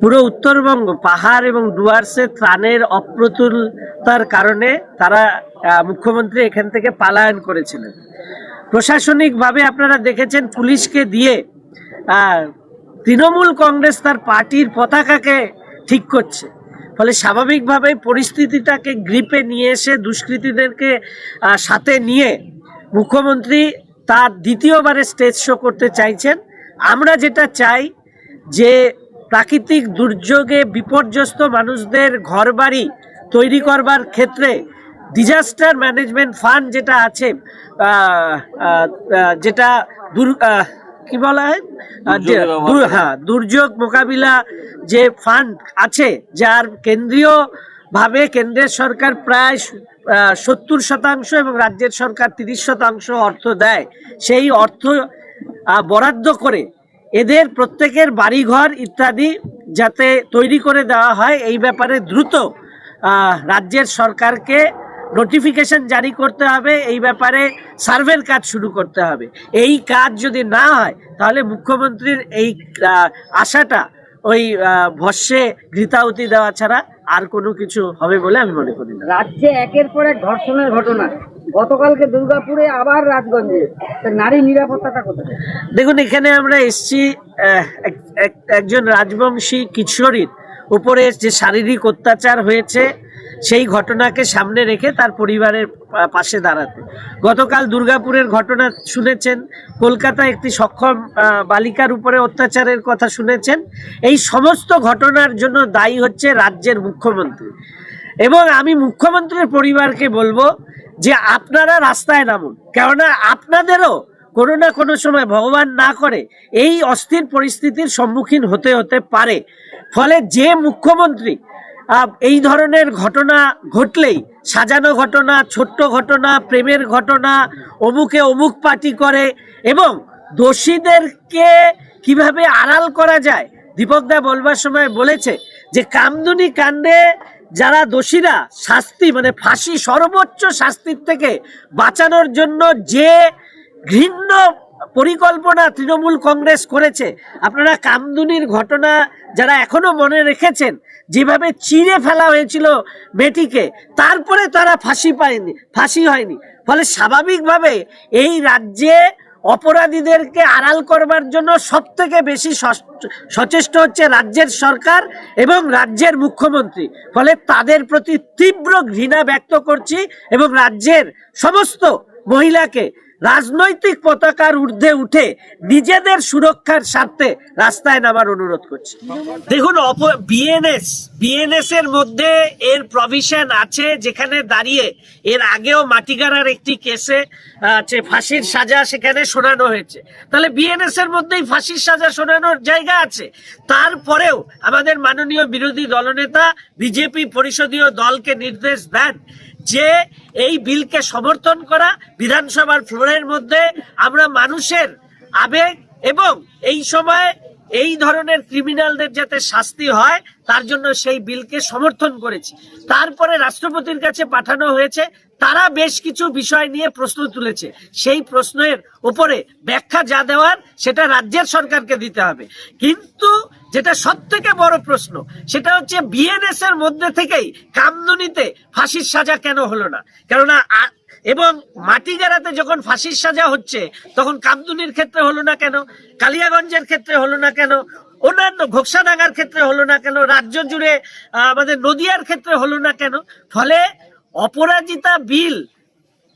পুরো উত্তরবঙ্গ, পাহাড় এবং ডুয়ার্সে ত্রাণের অপ্রতুলতার কারণে তারা মুখ্যমন্ত্রী এখান থেকে পালায়ন করেছিলেন। প্রশাসনিকভাবে আপনারা দেখেছেন পুলিশকে দিয়ে তৃণমূল কংগ্রেস তার পার্টির পতাকাকে ঠিক করছে। ফলে স্বাভাবিকভাবে পরিস্থিতিটাকে গ্রিপে নিয়ে এসে দুষ্কৃতীদেরকে সাথে নিয়ে মুখ্যমন্ত্রী তার দ্বিতীয়বারে স্টেজ শো করতে চাইছেন। আমরা যেটা চাই যে প্রাকৃতিক দুর্যোগে বিপর্যস্ত মানুষদের ঘরবাড়ি তৈরি করবার ক্ষেত্রে ডিজাস্টার ম্যানেজমেন্ট ফান্ড যেটা আছে যেটা দুর কি বলা হয়? হ্যাঁ দুর্যোগ মোকাবিলা যে ফান্ড আছে যার কেন্দ্রীয় ভাবে কেন্দ্রের সরকার প্রায় সত্তর শতাংশ এবং রাজ্যের সরকার তিরিশ শতাংশ অর্থ দেয়। সেই অর্থ বরাদ্দ করে এদের প্রত্যেকের বাড়িঘর ইত্যাদি যাতে তৈরি করে দেওয়া হয়, এই ব্যাপারে দ্রুত রাজ্যের সরকারকে নোটিফিকেশন জারি করতে হবে, এই ব্যাপারে সার্ভের কাজ শুরু করতে হবে। এই কাজ যদি না হয়, তাহলে মুখ্যমন্ত্রীর এই আশাটা ওই ভস্যে ঘৃতাহুতি দেওয়া ছাড়া আর কোনো কিছু হবে বলে আমি মনে করি না। রাজ্যে একের পর এক ধর্ষণের ঘটনা। গতকালকে দুর্গাপুরে, আবার রাজগঞ্জে। নারী নিরাপত্তাটা কোথায়? দেখুন, এখানে আমরা এসছি এক- এক- একজন রাজবংশী কিশোরীর উপরে যে শারীরিক অত্যাচার হয়েছে, সেই ঘটনাকে সামনে রেখে তার পরিবারের পাশে দাঁড়াতে। গতকাল দুর্গাপুরের ঘটনা শুনেছেন কলকাতায় একটি সক্ষম বালিকার উপরে অত্যাচারের কথা শুনেছেন। এই সমস্ত ঘটনার জন্য দায়ী হচ্ছে রাজ্যের মুখ্যমন্ত্রী। এবং আমি মুখ্যমন্ত্রীর পরিবারকে বলব যে আপনারা রাস্তায় নামুন। কেননা আপনাদেরও কোনো না কোনো সময় ভগবান না করে এই অস্থির পরিস্থিতির সম্মুখীন হতে হতে পারে। ফলে যে মুখ্যমন্ত্রী এই ধরনের ঘটনা ঘটলেই, সাজানো ঘটনা, ছোট্ট ঘটনা, প্রেমের ঘটনা, অমুকে অমুক পার্টি করে এবং দোষীদেরকে কীভাবে আড়াল করা যায় দীপকদা বলবার সময় বলেছে যে, কামদুনি কাণ্ডে যারা দোষীরা, শাস্তি মানে ফাঁসি সর্বোচ্চ শাস্তির থেকে বাঁচানোর জন্য যে ঘৃণ্য পরিকল্পনা তৃণমূল কংগ্রেস করেছে, আপনারা কামদুনির ঘটনা যারা এখনও মনে রেখেছেন, যেভাবে চিড়ে ফেলা হয়েছিল মেয়েটিকে, তারপরে তারা ফাঁসি পায়নি, ফাঁসি হয়নি। ফলে স্বাভাবিকভাবে এই রাজ্যে অপরাধীদেরকে আড়াল করবার জন্য সবথেকে বেশি সচেষ্ট হচ্ছে রাজ্যের সরকার এবং রাজ্যের মুখ্যমন্ত্রী। ফলে তাদের প্রতি তীব্র ঘৃণা ব্যক্ত করছি এবং রাজ্যের সমস্ত মহিলাকে রাজনৈতিক পতাকার ঊর্ধ্বে উঠে নিজেদের সুরক্ষার স্বার্থে রাস্তায় নামার অনুরোধ করছি। দেখুন বিএনএস বিএনএস এর মধ্যে এর প্রভিশন আছে যেখানে দাঁড়িয়ে এর আগেও মাটিগাড়ার একটি কেসে যে ফাঁসির সাজা সেখানে শোনানো হয়েছে। তাহলে বিএনএস এর মধ্যেই ফাঁসির সাজা শোনানোর জায়গা আছে। তারপরেও আমাদের মাননীয় বিরোধী দলনেতা, বিজেপি পরিষদীয় দলকে নির্দেশ দেন যে এই বিলকে সমর্থন করা বিধানসভার ফ্লোরের মধ্যে আমরা মানুষের আবেগ এবং এই সময় এই ধরনের ক্রিমিনালদের যাতে শাস্তি হয়, তার জন্য সেই বিলকে সমর্থন করেছি। তারপরে রাষ্ট্রপতির কাছে পাঠানো হয়েছে, তারা বেশ কিছু বিষয় নিয়ে প্রশ্ন তুলেছে। সেই প্রশ্নের উপরে ব্যাখ্যা যা দেওয়ার, সেটা রাজ্যের সরকারকে দিতে হবে। কিন্তু যেটা সব থেকে বড় প্রশ্ন, সেটা হচ্ছে বিএনএস এর মধ্যে থেকেই কামদুনিতে ফাঁসির সাজা কেন হলো না? কেননা এবং মাটিগাড়াতে যখন ফাঁসির সাজা হচ্ছে, তখন কামদুনির ক্ষেত্রে হলো না কেন? কালিয়াগঞ্জের ক্ষেত্রে হলো না কেন? অন্যান্য ঘোকসাডাঙ্গার ক্ষেত্রে হলো না কেন? রাজ্য জুড়ে আমাদের নদিয়ার ক্ষেত্রে হলো না কেন? ফলে অপরাজিতা বিল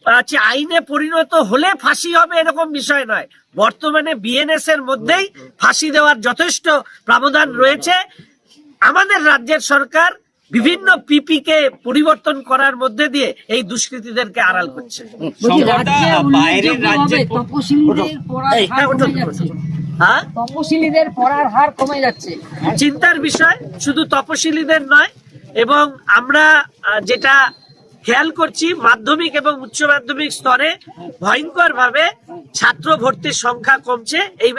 আছে আইনে পরিণত হলে ফাঁসি হবে এরকম বিষয় নয়। বর্তমানে বিএনএস এর মধ্যেই ফাঁসি দেওয়ার যথেষ্ট প্রাবধান রয়েছে। আমাদের রাজ্যের সরকার বিভিন্ন পিপি কে পরিবর্তন করার মধ্যে দিয়ে এই দুষ্কৃতীদেরকে আড়াল করছে। তপশিলীদের পড়ার হার কমে যাচ্ছে। হ্যাঁ? তপশিলীদের পড়ার হার কমে যাচ্ছে। চিন্তার বিষয় শুধু তপশিলীদের নয় এবং আমরা আহ, যেটা খেয়াল করছি মাধ্যমিক এবং উচ্চ মাধ্যমিক স্তরে ভয়ঙ্কর ভাবে ছাত্র ভর্তির সংখ্যা কমছে। এই